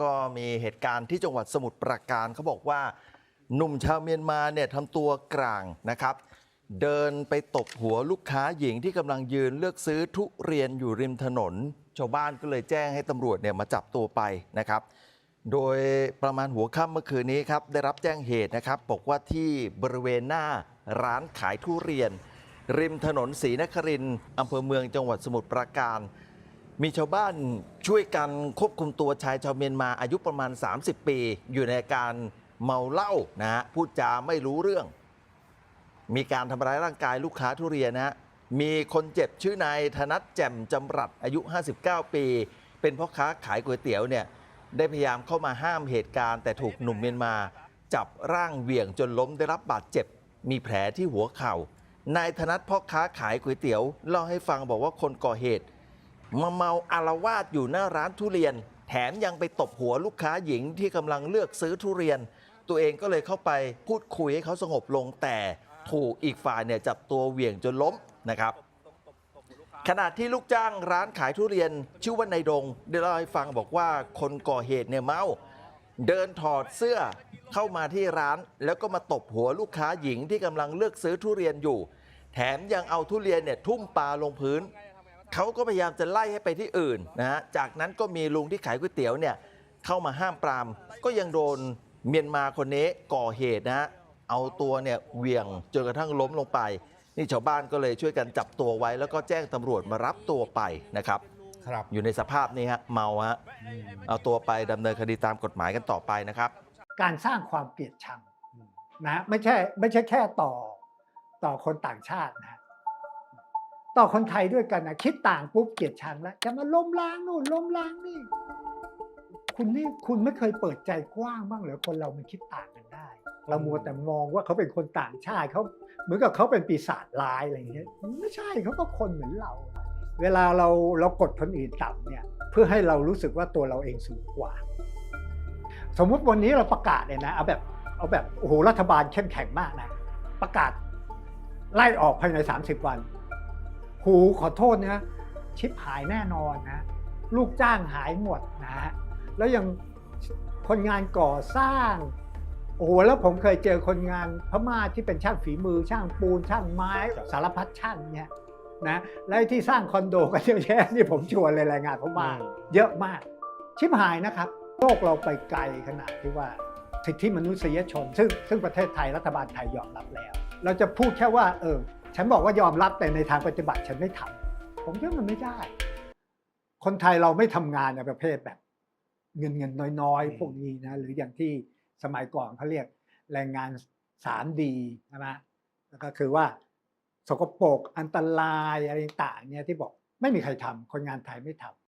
ก็มีเหตุการณ์ที่จังหวัดสมุทรปราการเขาบอกว่า หนุ่มชาวเมียนมาเนี่ยทำตัวกลางนะครับ เดินไปตบหัวลูกค้าหญิงที่กำลังยืนเลือกซื้อทุเรียนอยู่ริมถนน ชาวบ้านก็เลยแจ้งให้ตำรวจเนี่ยมาจับตัวไปนะครับ โดยประมาณหัวค่ำเมื่อคืนนี้ครับได้รับแจ้งเหตุนะครับบอกว่าที่บริเวณหน้าร้านขายทุเรียน ริมถนนศรีนครินทร์อำเภอเมืองจังหวัดสมุทรปราการ มีชาวบ้านช่วยกันควบคุมตัวชายชาวเมียนมาอายุประมาณ 30 ปี อยู่ในการเมาเหล้านะฮะพูดจาไม่รู้เรื่อง มีการทำร้ายร่างกายลูกค้าทุเรียนนะฮะมีคนเจ็บชื่อนายธนัทแจ่มจำรัดอายุ 59 ปี เป็นพ่อค้าขายก๋วยเตี๋ยวเนี่ยได้พยายามเข้ามาห้ามเหตุการณ์ แต่ถูกหนุ่มเมียนมา จับร่างเหวี่ยงจนล้มได้รับบาดเจ็บ มีแผลที่หัวเข่า นายธนัทพ่อค้าขายก๋วยเตี๋ยวเล่าให้ฟังบอกว่าคนก่อเหตุ มาเมาอารวาสอยู่หน้าร้านทุเรียน แถมยังไปตบหัวลูกค้าหญิงที่กำลังเลือกซื้อทุเรียน ตัวเองก็เลยเข้าไปพูดคุยให้เขาสงบลงแต่ถูกอีกฝ่ายเนี่ยจับตัวเหวี่ยงจนล้มนะครับขณะที่ลูกจ้างร้านขายทุเรียนชื่อว่านายดงได้เล่าให้ฟังบอกว่าคนก่อเหตุเนี่ยเมา เดินถอดเสื้อเข้ามาที่ร้าน แล้วก็มาตบหัวลูกค้าหญิงที่กำลังเลือกซื้อทุเรียนอยู่ แถมยังเอาทุเรียนเนี่ยทุ่มปลาลงพื้น เขาก็พยายามจะไล่ให้ไปที่อื่นนะฮะจากนั้นก็มีลุงที่ขายก๋วยเตี๋ยวเนี่ยเข้ามาห้ามปราม ก็ยังโดนเมียนมาคนนี้ก่อเหตุนะฮะเอาตัวเนี่ยเหวี่ยงจนกระทั่งล้มลงไป นี่ชาวบ้านก็เลยช่วยกันจับตัวไว้ แล้วก็แจ้งตำรวจมารับตัวไปนะครับ ครับอยู่ในสภาพนี้ฮะเมาฮะเอาตัวไปดำเนินคดีตามกฎหมายกันต่อไปนะครับ การสร้างความเกลียดชังนะไม่ใช่ไม่ใช่แค่ต่อต่อคนต่างชาตินะฮะ ต่อคนไทยด้วยกันนะคิดต่างปุ๊บเกลียดชังแล้วจะมาล้มล้างนู่นล้มล้างนี่ คุณนี่คุณไม่เคยเปิดใจกว้างบ้างเหรอคนเรามันคิดต่างกันได้ เรามัวแต่มองว่าเขาเป็นคนต่างชาติเขาเหมือนกับเขาเป็นปีศาจร้ายอะไรอย่างเงี้ยไม่ใช่เขาก็คนเหมือนเรา เวลาเราเรากดคนอื่นต่ำเนี่ย เพื่อให้เรารู้สึกว่าตัวเราเองสูงกว่า สมมุติวันนี้เราประกาศเลยนะเอาแบบเอาแบบโอ้โหรัฐบาลเข้มแข็งมากนะประกาศไล่ออกภายใน 30 วัน หูขอโทษนะชิปหายแน่นอนนะ ลูกจ้างหายหมดนะฮะแล้วยังคนงานก่อสร้างโอ้โหแล้วผมเคยเจอคนงานพม่าที่เป็นช่างฝีมือ ช่างปูน ช่างไม้ครับสารพัดช่างเนี่ยนะแล้วไอ้ที่สร้างคอนโดกันเยอะแยะนี่ผมชวนเลยรายงานพม่าเยอะมาก ชิบหายนะครับ โลกเราไปไกลขนาดที่ว่าสิทธิมนุษยชน ซึ่งซึ่งประเทศไทยรัฐบาลไทยยอมรับแล้ว เราจะพูดแค่ว่าเออ ฉันบอกว่ายอมรับแต่ในทางปฏิบัติฉันไม่ทำผมคิดว่ามันไม่ได้ คนไทยเราไม่ทำงานในประเภทแบบ เงินเงินน้อยอืมๆพวกนี้นะ หรืออย่างที่สมัยก่อนเขาเรียกแรงงานสามดีใช่ไหมแล้วก็คือว่าสกปรกอันตรายอะไรต่างๆเนี่ยที่บอกไม่มีใครทำคนงานไทยไม่ทำ